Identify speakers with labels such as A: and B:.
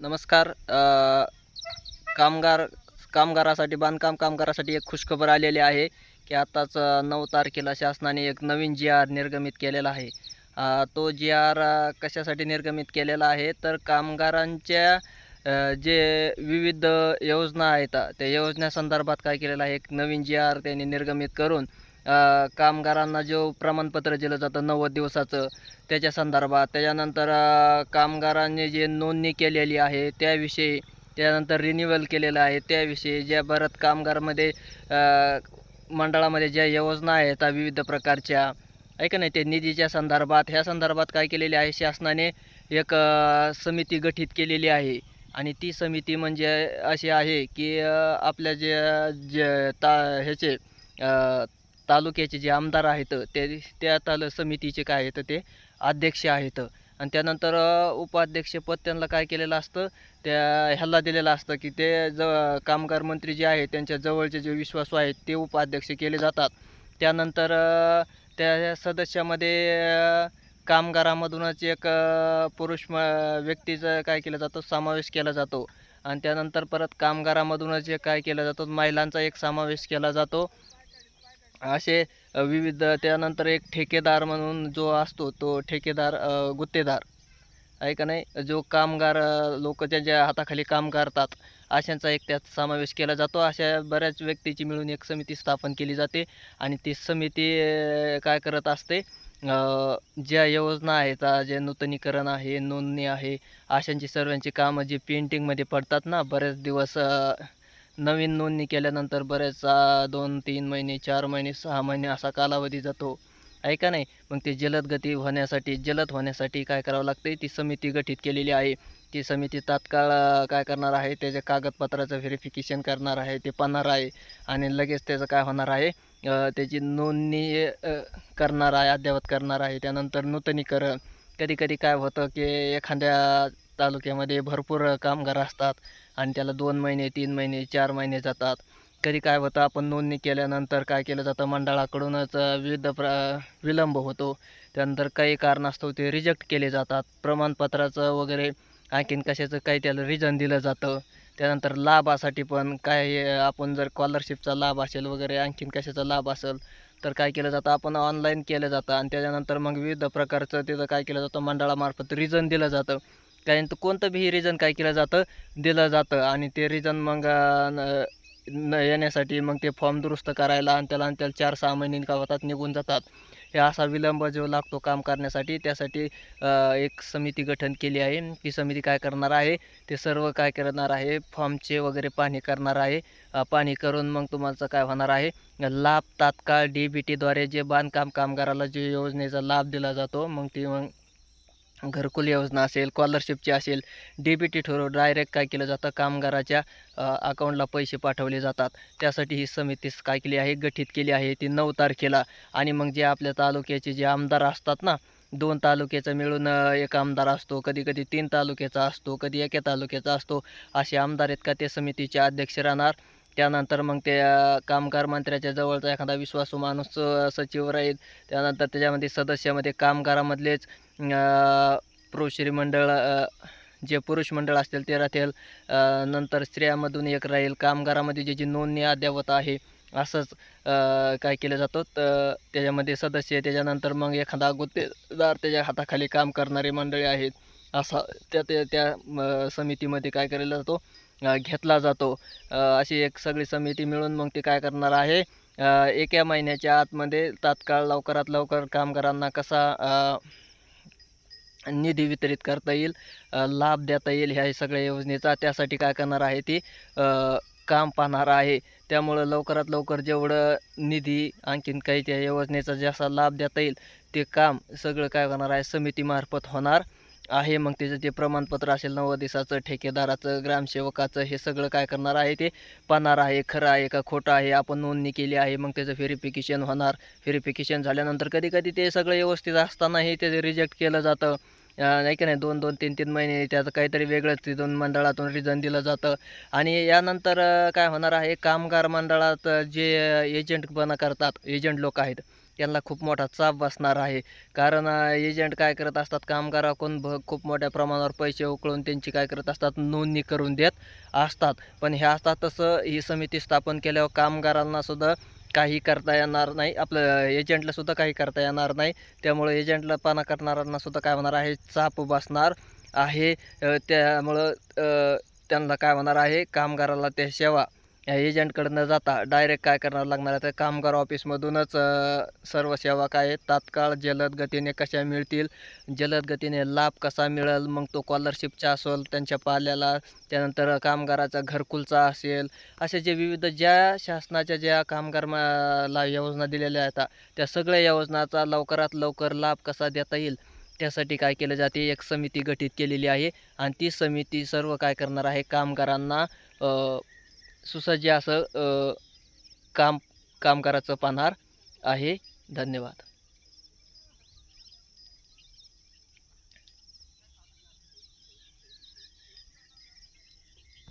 A: नमस्कार कामगार कामगारासाठी बांधकाम कामगारासाठी एक खुशखबर आलेली आहे की आत्ताच नऊ तारखेला शासनाने एक नवीन जी आर निर्गमित केलेला आहे. तो जी आर कशासाठी निर्गमित केलेला आहे? तर कामगारांच्या जे विविध योजना आहेत त्या योजनेसंदर्भात काय केलेलं आहे? एक नवीन जी आर त्यांनी निर्गमित करून कामगारांना जो प्रमाणपत्र दिलं जातं नव्वद दिवसाचं त्याच्या संदर्भात. त्याच्यानंतर कामगारांनी जे नोंदणी केलेली आहे त्याविषयी त्यानंतर रिन्युअल केलेलं आहे त्याविषयी ज्या भरत कामगारमध्ये मंडळामध्ये ज्या योजना आहेत विविध प्रकारच्या ऐका नाही ते निधीच्या संदर्भात. ह्या संदर्भात काय केलेले आहे शासनाने एक समिती गठीत केलेली आहे. आणि ती समिती म्हणजे अशी आहे की आपल्या जे जे ता ह्याचे तालुक्याचे जे आमदार आहेत ते त्या ताल समितीचे काय आहेत ते अध्यक्ष आहेत. आणि त्यानंतर उपाध्यक्षपद त्यांना काय केलेलं असतं त्या ह्याला दिलेलं असतं की ते ज कामगार मंत्री जे आहेत त्यांच्या जवळचे जे विश्वासू आहेत ते उपाध्यक्ष केले जातात. त्यानंतर त्या सदस्यामध्ये कामगारामधूनच एक पुरुष म व्यक्तीचा काय केलं जातं समावेश केला जातो. आणि त्यानंतर परत कामगारामधूनच जे काय केलं जातं महिलांचा एक समावेश केला जातो. असे विविध त्यानंतर एक ठेकेदार म्हणून जो असतो तो ठेकेदार गुत्तेदार. आहे का नाही? जो कामगार लोक ज्यांच्या हाताखाली काम करतात अशांचा एक त्यात समावेश केला जातो. अशा बऱ्याच व्यक्तीची मिळून एक समिती स्थापन केली जाते आणि ती समिती काय करत असते? ज्या योजना आहेत जे नूतनीकरण आहे नोंदणी आहे अशांची सर्वांची कामं जी पेंटिंगमध्ये पडतात ना बरेच दिवस नवीन नोंदणी केल्यानंतर बरेचसा दोन तीन महिने चार महिने सहा महिने असा कालावधी जातो. आहे का नाही? मग ते जलद गती होण्यासाठी जलद होण्यासाठी काय करावं लागते ती समिती गठीत केलेली आहे. ती समिती तात्काळ काय करणार आहे? त्याच्या कागदपत्राचं व्हेरिफिकेशन करणार आहे. ते पाहणार आहे. आणि लगेच त्याचं काय होणार आहे? त्याची नोंदणी करणार आहे अद्ययावत करणार आहे. त्यानंतर नूतनीकरण. कधी कधी काय होतं की एखाद्या तालुक्यामध्ये भरपूर कामगार असतात आणि त्याला दोन महिने तीन महिने चार महिने जातात. कधी काय होतं आपण नोंदणी केल्यानंतर काय केलं जातं मंडळाकडूनच विविध प्र विलंब होतो. त्यानंतर काही कारणास्तव ते रिजेक्ट केले जातात. प्रमाणपत्राचं वगैरे आणखीन कशाचं काही त्याला रिजन दिलं जातं. त्यानंतर लाभासाठी पण काय आपण जर स्कॉलरशिपचा लाभ असेल वगैरे आणखीन कशाचा लाभ असेल तर काय केलं जातं आपण ऑनलाईन केलं जातं. आणि त्याच्यानंतर मग विविध प्रकारचं तिथं काय केलं जातं मंडळामार्फत रिजन दिलं जातं. कारण तर कोणतं बी रिजन काय केलं जातं दिलं जातं आणि ते रिजन मग न येण्यासाठी मग ते फॉर्म दुरुस्त करायला आणि त्याला आणि त्याला चार सहा महिने का होतात निघून जातात. हे असा विलंब जो लागतो काम करण्यासाठी त्यासाठी एक समिती गठन केली आहे. ती समिती काय करणार आहे ते सर्व काय करणार आहे फॉर्मचे वगैरे पाहणी करणार आहे. पाणी पाहणी करून मग तुम्हाला काय होणार आहे लाभ तात्काळ डी बी टीद्वारे जे बांधकाम कामगाराला जे योजनेचा लाभ दिला जातो मग ती मग घरकुल योजना असेल स्कॉलरशिपची असेल डी बी टी ठरवून डायरेक्ट काय केलं जातं? कामगाराच्या अकाउंटला पैसे पाठवले जातात. त्यासाठी ही समिती काय केली आहे? गठीत केली आहे. ती नऊ तारखेला. आणि मग जे आपल्या तालुक्याचे जे आमदार असतात ना दोन तालुक्याचा मिळून एक आमदार असतो. कधी कधी तीन तालुक्याचा असतो कधी एका तालुक्याचा असतो. असे आमदार आहेत का? ते समितीचे अध्यक्ष राहणार. त्यानंतर मग ते कामगार मंत्र्याच्या जवळचा एखादा विश्वासू माणूस सचिव राहील. त्यानंतर त्याच्यामध्ये सदस्यामध्ये कामगारामधलेच पुरुषरी मंडळ जे पुरुष मंडळ असतील ते राहतील. नंतर स्त्रियामधून एक राहील. कामगारामध्ये जे जी नोंदणी अद्यावत आहे असंच काय केलं जातं तर त्याच्यामध्ये सदस्य त्याच्यानंतर मग एखादा गुत्तेदार त्याच्या हाताखाली काम करणारे मंडळी आहेत. असा त्या त्या त्या समितीमध्ये काय केलेला जातो घेतला जातो. अशी एक सगळी समिती मिळून मग ते काय करणार आहे? एका महिन्याच्या आतमध्ये तात्काळ लवकरात लवकर कामगारांना कसा निधी वितरित करता येईल लाभ देता येईल ह्या सगळ्या योजनेचा त्यासाठी काय करणार आहे ती काम पाहणार आहे. त्यामुळं लवकरात लवकर जेवढं निधी आणखीन काही त्या योजनेचा जसा लाभ देता येईल ते काम सगळं काय करणार आहे? समितीमार्फत होणार. आहे. मग त्याचं जे प्रमाणपत्र असेल नवदिसाचं ठेकेदाराचं ग्रामसेवकाचं हे सगळं काय करणार आहे ते? पाहणार आहे. खरं आहे का खोटं आहे? आपण नोंदणी केली आहे. मग त्याचं व्हेरिफिकेशन होणार. व्हेरिफिकेशन झाल्यानंतर कधी कधी ते सगळं व्यवस्थित असतानाही ते रिजेक्ट केलं जातं. नाही की नाही? दोन दोन तीन तीन महिने त्याचं काहीतरी वेगळंच तिथून मंडळातून रिझन दिलं जातं. आणि यानंतर काय होणार आहे? कामगार मंडळात जे एजंटपणा करतात एजंट लोक आहेत त्यांना खूप मोठा चाप बसणार आहे. कारण एजंट काय करत असतात कामगाराकडून भ खूप मोठ्या प्रमाणावर पैसे उकळून त्यांची काय करत असतात नोंदणी करून देत असतात. पण हे असतात तसं ही समिती स्थापन केल्यावर कामगारांना सुद्धा काही करता येणार नाही. आपलं एजंटला सुद्धा काही करता येणार नाही. त्यामुळं एजंटला पाना करणाऱ्यांना सुद्धा काय होणार आहे चाप बसणार आहे. त्यामुळं त्यांना काय होणार आहे कामगाराला त्या सेवा एजंटकडनं जाता डायरेक्ट काय करणार लागणार आहे? तर कामगार ऑफिसमधूनच सर्व सेवा काय आहेत? तात्काळ जलद गतीने कशा मिळतील? जलद गतीने लाभ कसा मिळेल? मग तो कॉलरशिपचा असेल त्यांच्या पाल्याला. त्यानंतर कामगाराचा घरकुलचा असेल. असे जे विविध ज्या शासनाच्या ज्या कामगारमा ला योजना दिलेल्या आहेत त्या सगळ्या योजनाचा लवकरात लवकर लाभ कसा देता येईल? त्यासाठी काय केलं जाते? एक समिती गठीत केलेली आहे. आणि ती समिती सर्व काय करणार आहे? कामगारांना सुसज्ज असं काम काम कामगाराचं पाहणार आहे. धन्यवाद.